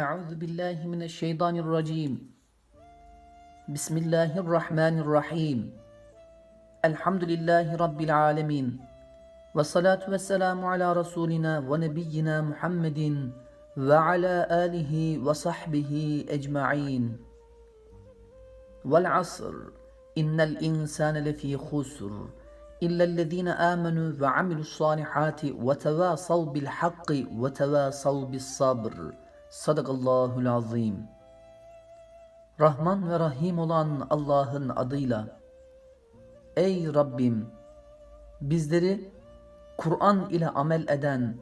أعوذ بالله من الشيطان الرجيم. بسم الله الرحمن الرحيم. الحمد لله رب العالمين. والصلاة والسلام على رسولنا ونبينا محمد وعلى آله وصحبه أجمعين. والعصر. إن الإنسان لفي خسر إلا الذين آمنوا وعملوا الصالحات وتواصوا بالحق وتواصوا بالصبر. Sadakallahul azim. Rahman ve Rahim olan Allah'ın adıyla. Ey Rabbim! Bizleri Kur'an ile amel eden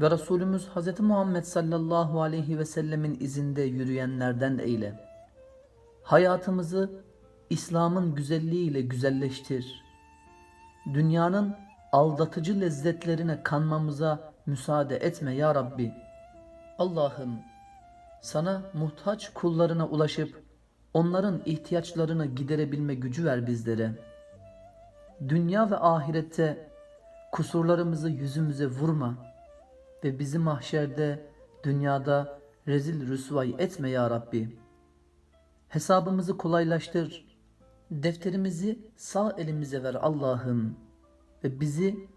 ve Resulümüz Hz. Muhammed sallallahu aleyhi ve sellemin izinde yürüyenlerden eyle. Hayatımızı İslam'ın güzelliğiyle güzelleştir. Dünyanın aldatıcı lezzetlerine kanmamıza müsaade etme ya Rabbi.'' Allah'ım sana muhtaç kullarına ulaşıp onların ihtiyaçlarını giderebilme gücü ver bizlere. Dünya ve ahirette kusurlarımızı yüzümüze vurma ve bizi mahşerde, dünyada rezil rüsvay etme ya Rabbi. Hesabımızı kolaylaştır. Defterimizi sağ elimize ver Allah'ım ve bizi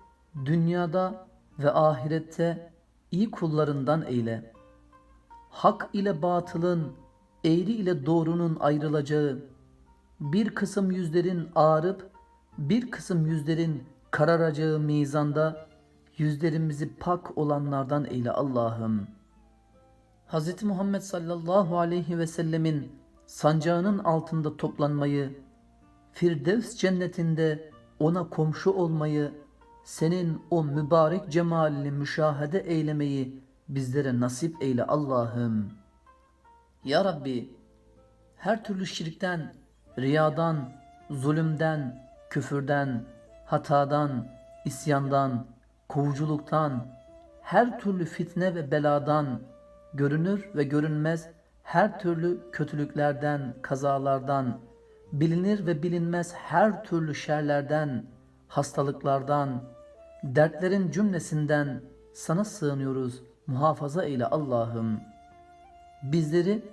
dünyada ve ahirette iyi kullarından eyle. Hak ile batılın, eğri ile doğrunun ayrılacağı, bir kısım yüzlerin ağarıp bir kısım yüzlerin kararacağı mizanda yüzlerimizi pak olanlardan eyle Allah'ım. Hz. Muhammed sallallahu aleyhi ve sellemin sancağının altında toplanmayı, Firdevs cennetinde ona komşu olmayı, senin o mübarek cemalini müşahede eylemeyi bizlere nasip eyle Allah'ım. Ya Rabbi, her türlü şirkten, riyadan, zulümden, küfürden, hatadan, isyandan, kovuculuktan, her türlü fitne ve beladan, görünür ve görünmez her türlü kötülüklerden, kazalardan, bilinir ve bilinmez her türlü şerlerden, hastalıklardan, dertlerin cümlesinden sana sığınıyoruz. Muhafaza eyle Allah'ım. Bizleri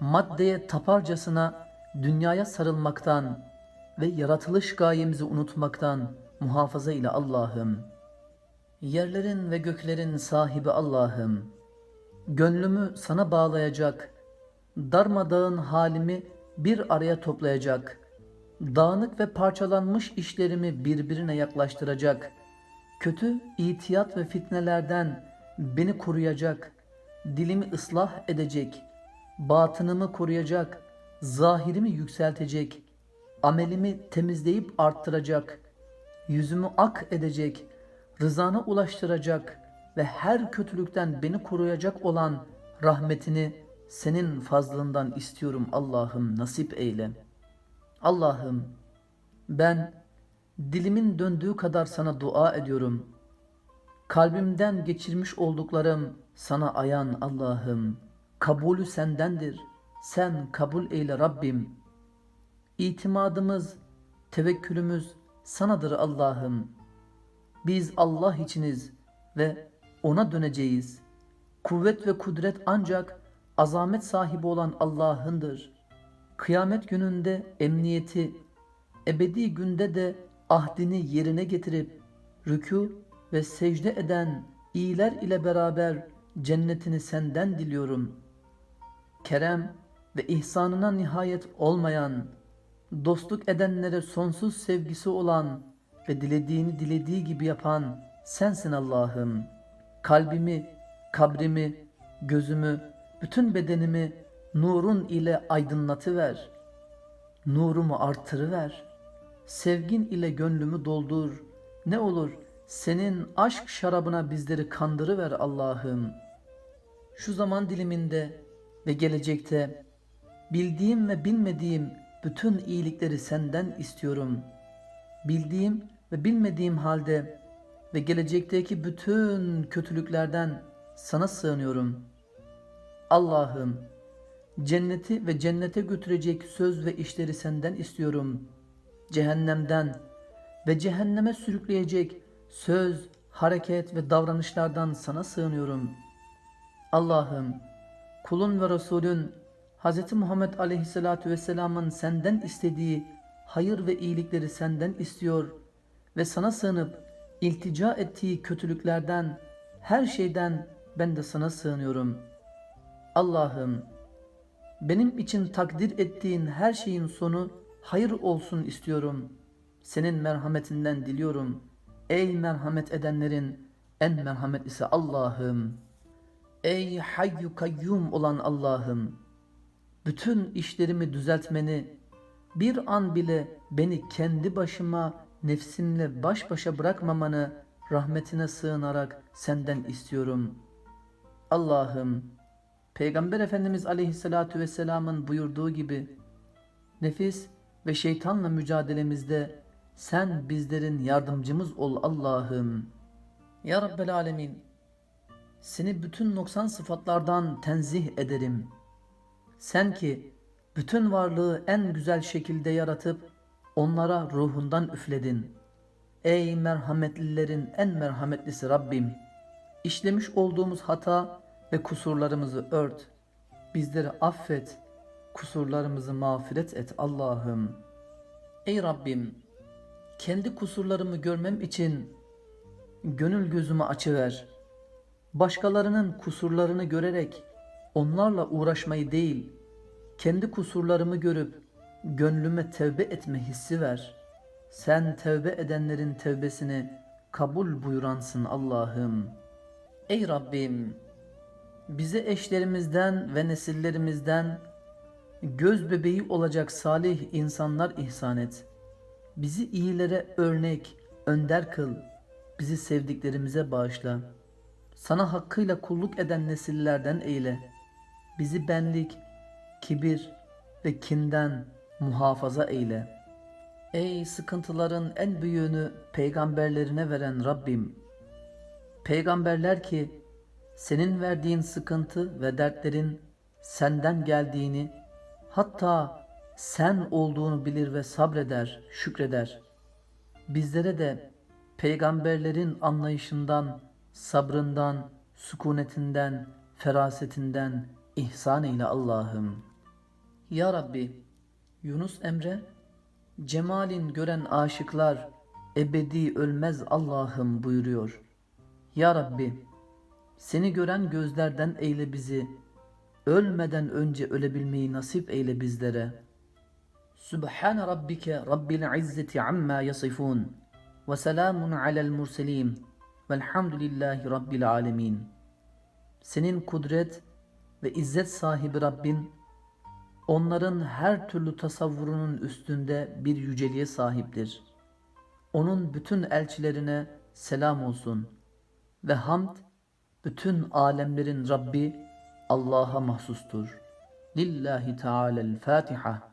maddeye taparcasına dünyaya sarılmaktan ve yaratılış gayemizi unutmaktan muhafaza ile Allah'ım. Yerlerin ve göklerin sahibi Allah'ım. Gönlümü sana bağlayacak, darmadağın halimi bir araya toplayacak, dağınık ve parçalanmış işlerimi birbirine yaklaştıracak, kötü itiyat ve fitnelerden beni koruyacak, dilimi ıslah edecek, batınımı koruyacak, zahirimi yükseltecek, amelimi temizleyip arttıracak, yüzümü ak edecek, rızana ulaştıracak ve her kötülükten beni koruyacak olan rahmetini senin fazlından istiyorum Allah'ım nasip eyle. Allah'ım ben dilimin döndüğü kadar sana dua ediyorum. Kalbimden geçirmiş olduklarım sana ayan Allah'ım. Kabulü sendendir. Sen kabul eyle Rabbim. İtimadımız, tevekkülümüz sanadır Allah'ım. Biz Allah içiniz ve ona döneceğiz. Kuvvet ve kudret ancak azamet sahibi olan Allah'ındır. Kıyamet gününde emniyeti, ebedi günde de ahdini yerine getirip rükû ve secde eden iyiler ile beraber cennetini senden diliyorum. Kerem ve ihsanına nihayet olmayan, dostluk edenlere sonsuz sevgisi olan ve dilediğini dilediği gibi yapan sensin Allah'ım. Kalbimi, kabrimi, gözümü, bütün bedenimi nurun ile aydınlatıver. Nurumu artırıver. Sevgin ile gönlümü doldur. Ne olur senin aşk şarabına bizleri kandırıver Allah'ım. Şu zaman diliminde ve gelecekte bildiğim ve bilmediğim bütün iyilikleri senden istiyorum. Bildiğim ve bilmediğim halde ve gelecekteki bütün kötülüklerden sana sığınıyorum. Allah'ım cenneti ve cennete götürecek söz ve işleri senden istiyorum. Cehennemden ve cehenneme sürükleyecek söz, hareket ve davranışlardan sana sığınıyorum. Allah'ım kulun ve Resulün Hz. Muhammed Aleyhisselatü Vesselam'ın senden istediği hayır ve iyilikleri senden istiyor ve sana sığınıp iltica ettiği kötülüklerden, her şeyden ben de sana sığınıyorum. Allah'ım benim için takdir ettiğin her şeyin sonu hayır olsun istiyorum. Senin merhametinden diliyorum. Ey merhamet edenlerin en merhametlisi Allah'ım. Ey hayyu kayyum olan Allah'ım. Bütün işlerimi düzeltmeni, bir an bile beni kendi başıma nefsimle baş başa bırakmamanı rahmetine sığınarak senden istiyorum. Allah'ım Peygamber Efendimiz Aleyhisselatü Vesselam'ın buyurduğu gibi nefis ve şeytanla mücadelemizde sen bizlerin yardımcımız ol Allah'ım. Ya Rabbel Alemin seni bütün noksan sıfatlardan tenzih ederim. Sen ki bütün varlığı en güzel şekilde yaratıp onlara ruhundan üfledin. Ey merhametlilerin en merhametlisi Rabbim! İşlemiş olduğumuz hata ve kusurlarımızı ört. Bizleri affet, kusurlarımızı mağfiret et Allah'ım. Ey Rabbim! Kendi kusurlarımı görmem için gönül gözümü açıver. Başkalarının kusurlarını görerek onlarla uğraşmayı değil, kendi kusurlarımı görüp gönlüme tevbe etme hissi ver. Sen tevbe edenlerin tevbesini kabul buyuransın Allah'ım. Ey Rabbim! Bize eşlerimizden ve nesillerimizden göz bebeği olacak salih insanlar ihsan et. Bizi iyilere örnek, önder kıl. Bizi sevdiklerimize bağışla. Sana hakkıyla kulluk eden nesillerden eyle. Bizi benlik, kibir ve kinden muhafaza eyle. Ey sıkıntıların en büyüğünü peygamberlerine veren Rabbim! Peygamberler ki senin verdiğin sıkıntı ve dertlerin senden geldiğini, hatta sen olduğunu bilir ve sabreder, şükreder. Bizlere de peygamberlerin anlayışından, sabrından, sükunetinden, ferasetinden ihsan eyle Allah'ım. Ya Rabbi, Yunus Emre, cemalin gören aşıklar ebedi ölmez Allah'ım buyuruyor. Ya Rabbi, seni gören gözlerden eyle bizi, ölmeden önce ölebilmeyi nasip eyle bizlere. Sübhane Rabbike Rabbil İzzeti amma yasifun ve selamun alel murselin velhamdülillahi Rabbil alemin. Senin kudret ve izzet sahibi Rabbin, onların her türlü tasavvurunun üstünde bir yüceliğe sahiptir. Onun bütün elçilerine selam olsun ve hamd bütün alemlerin Rabbi Allah'a mahsustur. Lillahi Teala'l Fatiha.